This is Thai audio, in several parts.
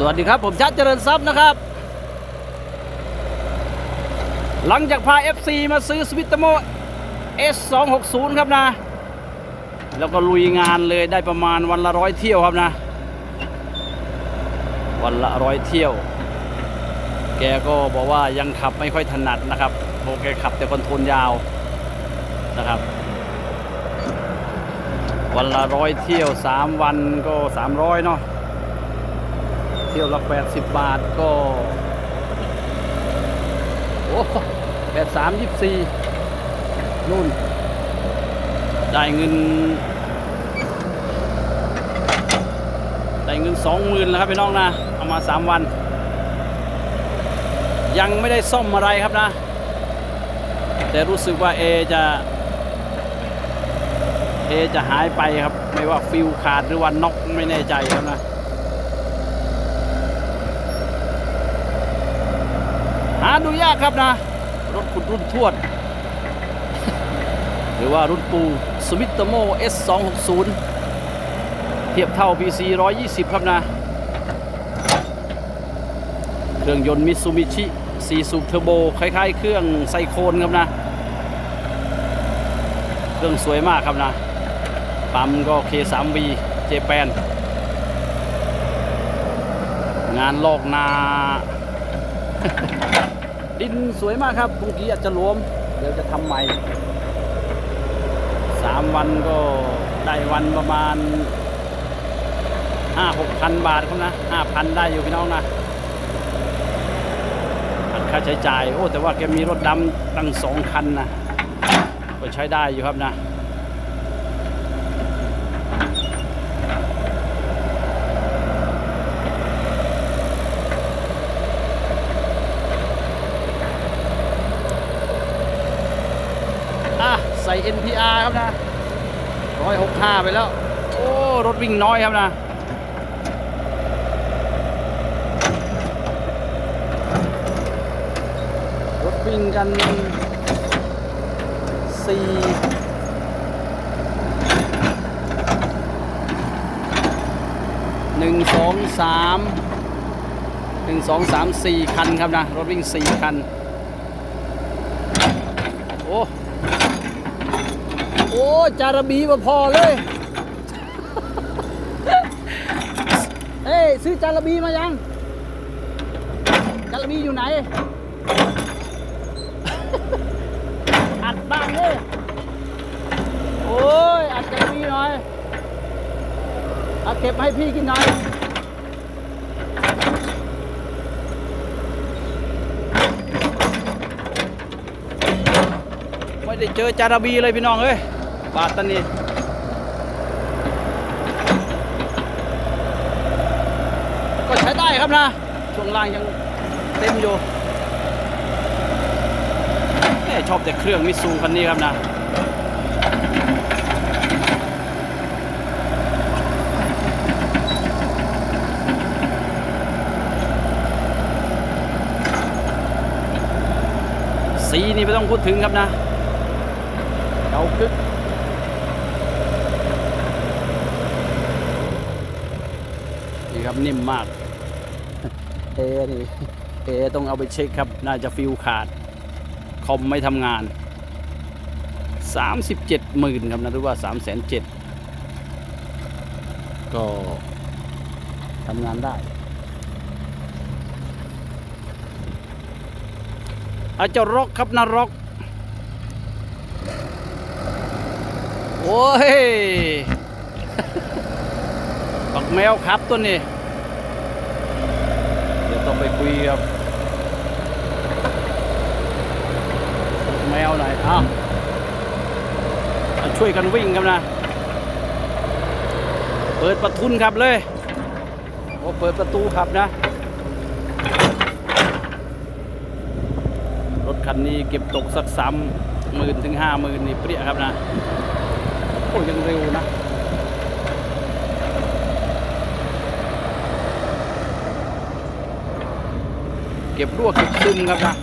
สวัสดีครับ ผมชัดเจริญทรัพย์นะครับ หลังจากพา FC มาซื้อสวิตโม S260 ครับนะ แล้วก็ลุยงานเลยได้ประมาณวันละร้อยเที่ยวครับนะ วันละร้อยเที่ยว แกก็บอกว่ายังขับไม่ค่อยถนัดนะครับโอแกขับแต่คอนโทรลยาวนะครับวันละร้อยเที่ยว 3 วันก็ 300 เนาะ เที่ยวละ80 บาทก็โอ้แปดสามยี่สี่นู่นได้เงินได้เงินสองหมื่นแล้วครับพี่น้องนะ เอามาสามวัน ยังไม่ได้ซ่อมอะไรครับนะ แต่รู้สึกว่าเอจะเอจะหายไปครับ ไม่ว่าฟิวขาดหรือว่าน็อกไม่แน่ใจครับนะ หา ดูยากครับนะ รถขุดรุ่นทวด หรือว่ารุ่นปูสวิตโม S260 เทียบเท่า PC 120 ครับนะ เครื่องยนต์มิ t ซูมิชิ4สูบเทอร์โบ คล้ายๆ เครื่องไซโคนครับนะ เครื่องสวยมากครับนะ ปั๊มก็ K3V เจแปนงานลอกนา ดินสวยมากครับบางทีอาจจะหลวม เดี๋ยวจะทำใหม่สามวันก็ได้วันประมาณห้าหกพันบาทครับนะห้าพันได้อยู่พี่น้องนะค่าใช้จ่ายโอ้แต่ว่าแกมีรถดำตั้งสองคันนะก็ใช้ได้อยู่ครับนะ ใส่ NPR ครับนะร้อยหกห้าไปแล้ว โอ้ รถวิ่งน้อยครับนะรถวิ่งกันสี่หนึ่งสองสามหนึ่งสองสามสี่คันครับนะ รถวิ่งสี่คัน โอ้ โอ้จาระบีมาพอเลย เอ้ยซื้อจาระบีมายัง จาระบีอยู่ไหน อัดบ้างเลยโอ้ย อัดจาระบีหน่อยเอาเก็บให้พี่กินหน่อยไม่ได้เจอจาระบีเลยพี่น้องเอ้ย ปาตตานีก็ใช้ได้ครับนะ ช่วงล่างยังเต็มอยู่แม่ชอบแต่เครื่องมิซูคันนี้ครับนะ สีนี่ไม่ต้องพูดถึงครับนะเกากึก ครับนิ่มมาก เอนี่เอต้องเอาไปเช็คครับ น่าจะฟิวขาด คอมไม่ทำงาน 37หมื่นครับนะหรือว่า 3 7 0 0 0ก็ทำงานได้อาจจะรกครับนรก โอ้ยปักแมวครับตัวนี้เดี๋ยวต้อง ไปคุยกับแมวหน่อยอ้าวเอาช่วยกันวิ่งครับนะ เปิดประทุนครับเลยโอ้เปิดประตูครับนะ รถคันนี้เก็บตกสักสามหมื่นถึงห้าหมื่นนี่เปรี้ยครับนะ โอ้ยังเร็วนะ เก็บรั่วเก็บซึมครับนะ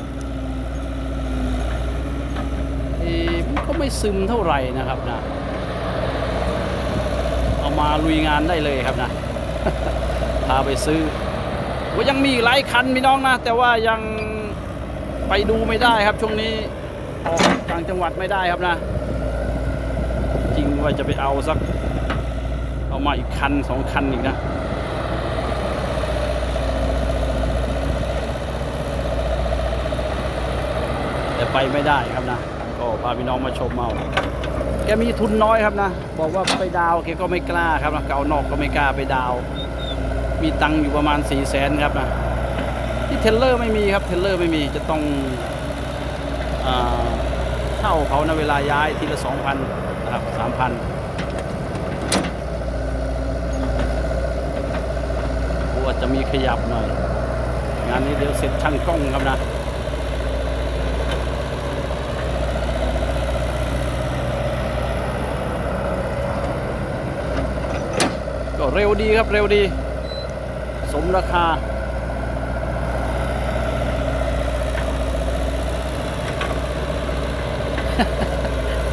เอมันก็ไม่ซึมเท่าไหร่นะครับนะเอามาลุยงานได้เลยครับนะพาไปซื้อก็ยังมีหลายคันพี่น้องนะ แต่ว่ายังไปดูไม่ได้ครับช่วงนี้ออกต่างจังหวัดไม่ได้ครับนะ จริงว่าจะไปเอาสัก เอามาอีกคันสองคันอีกนะ ไปไม่ได้ครับนะก็พาพี่น้องมาชมเอาแกมีทุนน้อยครับนะ บอกว่าไปดาวแกก็ไม่กล้าครับนะเกานอกก็ไม่กล้าไปดาว มีตังค์อยู่ประมาณ4ี่แสนครับนะที่เทเลอร์ไม่มีครับเทเลอร์ไม่มีจะต้องเช่าเขานะเวลาย้ายทีละสองพันนะครับสามพันอาจะมีขยับหน่อย งานนี้เดี๋ยวเสร็จช่างกล้องครับนะ ก็เร็วดีครับเร็วดี สมราคา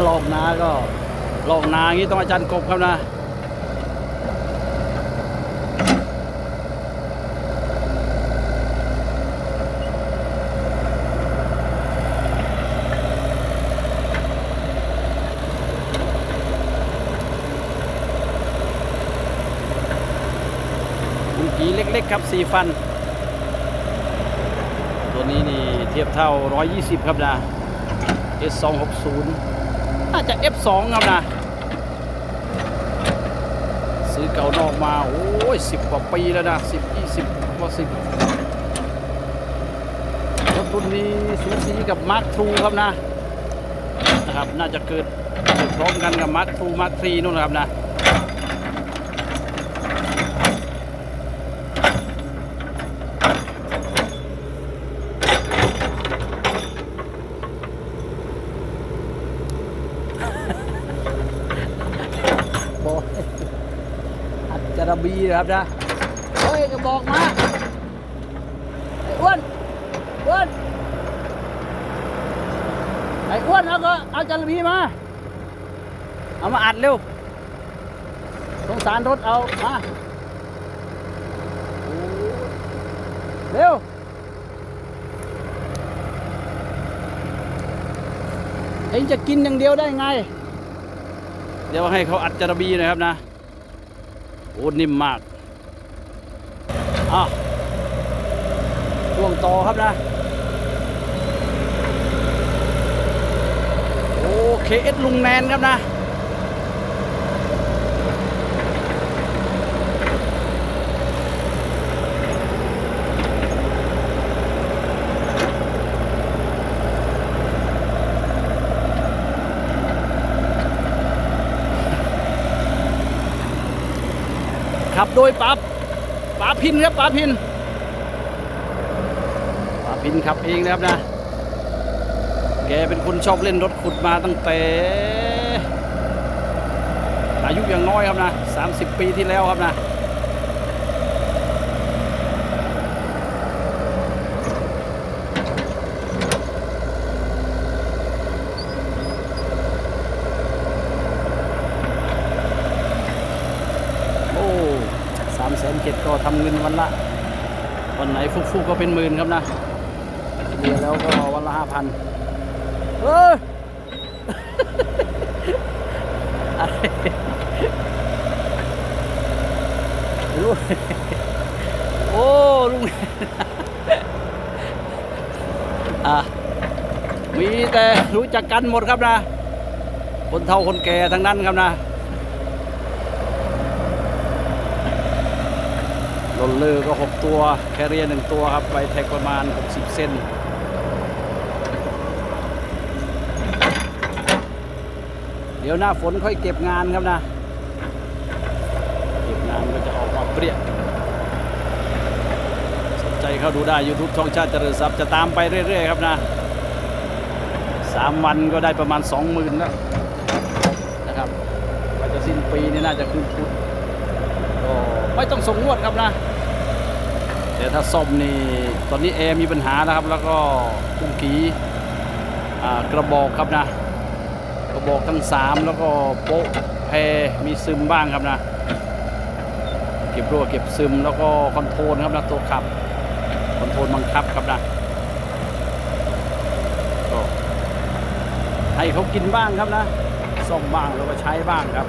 ลอกนาก็ลอกนางี้ต้องอาจารย์กบครับนะ บุญกีเล็ก ๆ ครับสี่ฟัน ตัวนี้นี่เทียบเท่า 120 ครับนะ S 2 6 0 น่าจะ F 2 ครับนะ ซื้อเก่านอกมา โอ้ย10กว่าปีแล้วนะ10 20กว่า10รถรุ่นนี้สูสีกับ Mark II ครับนะนะครับ น่าจะเกิดพร้อมกันกับ Mark II Mark III นู่นนะครับนะ โอ้ยอัดจ ระบีนะครับนะเฮ้ยก็บอกมาไอ้อ้วนอ้วนไอ้อ้วนเอาก็เอาจระบีมา เอามาอัดเร็วสงสารรถเอามาโอ้เร็วเองจะกินอย่างเดียวได้ไง เดี๋ยวให้เขาอัดจระบีหน่อยครับนะ โอ้นิ่มมากอะช่วงต่อครับนะ โอเคเอสลุงแนนครับนะ ขับโดยป๋าป๋าพินครับป๋าพินป๋าพินขับเองนะครับนะ แกเป็นคนชอบเล่นรถขุดมาตั้งแต่อายุยังน้อยครับนะ 30 ปีที่แล้วครับนะ โอ้สามแสนเจ็ด ก็ทำเงินวันละ วันไหนฟุกๆก็เป็นหมื่นครับนะเดียวแล้วก็วันละห้าพันเอออะไรลุงโอ้ลุงอะมีแต่รู้จักกันหมดครับนะ คนเฒ่าคนแก่ทั้งนั้นครับนะ โรลเลอก็ 6 ตัว แคเรียร์1ตัวครับไวแท็กประมาณ 60 เซนเดี๋ยวหน้าฝนค่อยเก็บงานครับนะ เก็บงานก็จะออกมาเปรี้ยสนใจเข้าดูได้ YouTube ช่องชาติเจริญทรัพย์จะตามไปเรื่อย ๆ ครับนะ3วันก็ได้ประมาณ 20,000แล้วนะครับไปจะสิ้นปีนี่น่าจะคืนทุนก็ไม่ต้องส่งงวดครับนะ แต่ถ้าซ่อมนี่ตอนนี้แอร์มีปัญหาแล้วครับ แล้วก็กุ้งกีกระบอกครับนะ กระบอกทั้งสามแล้วก็โป๊ะแพรมีซึมบ้างครับนะ เก็บรั่วเก็บซึมแล้วก็คอนโทรลครับนะตัวขับคอนโทรลบังคับครับนะก็ให้เขากินบ้างครับนะซ่อมบ้างแล้วก็ใช้บ้างครับ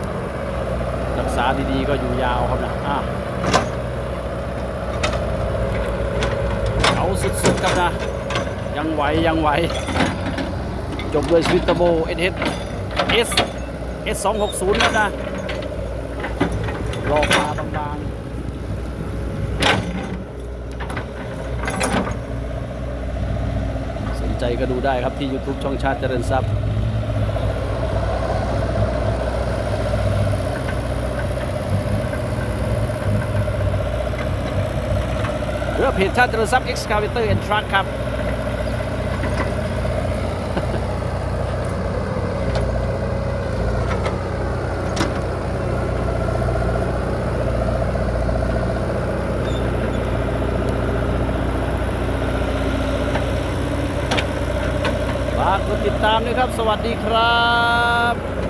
รักษาดีๆก็อยู่ยาวครับนะอะเอา สุดๆครับนะ ยังไหวยังไหว จบด้วยสวิตเตอร์โบเอสเอสเอสสองหกศูนย์ครับนะรอมาบางๆสนใจก็ดูได้ครับที่ YouTube ช่องชาติเจริญทรัพย์ รือว่าเพจชาติเจริญทรัพย์ Excavator and Truck ครับ ฝากกดติดตามด้วยครับ สวัสดีครับ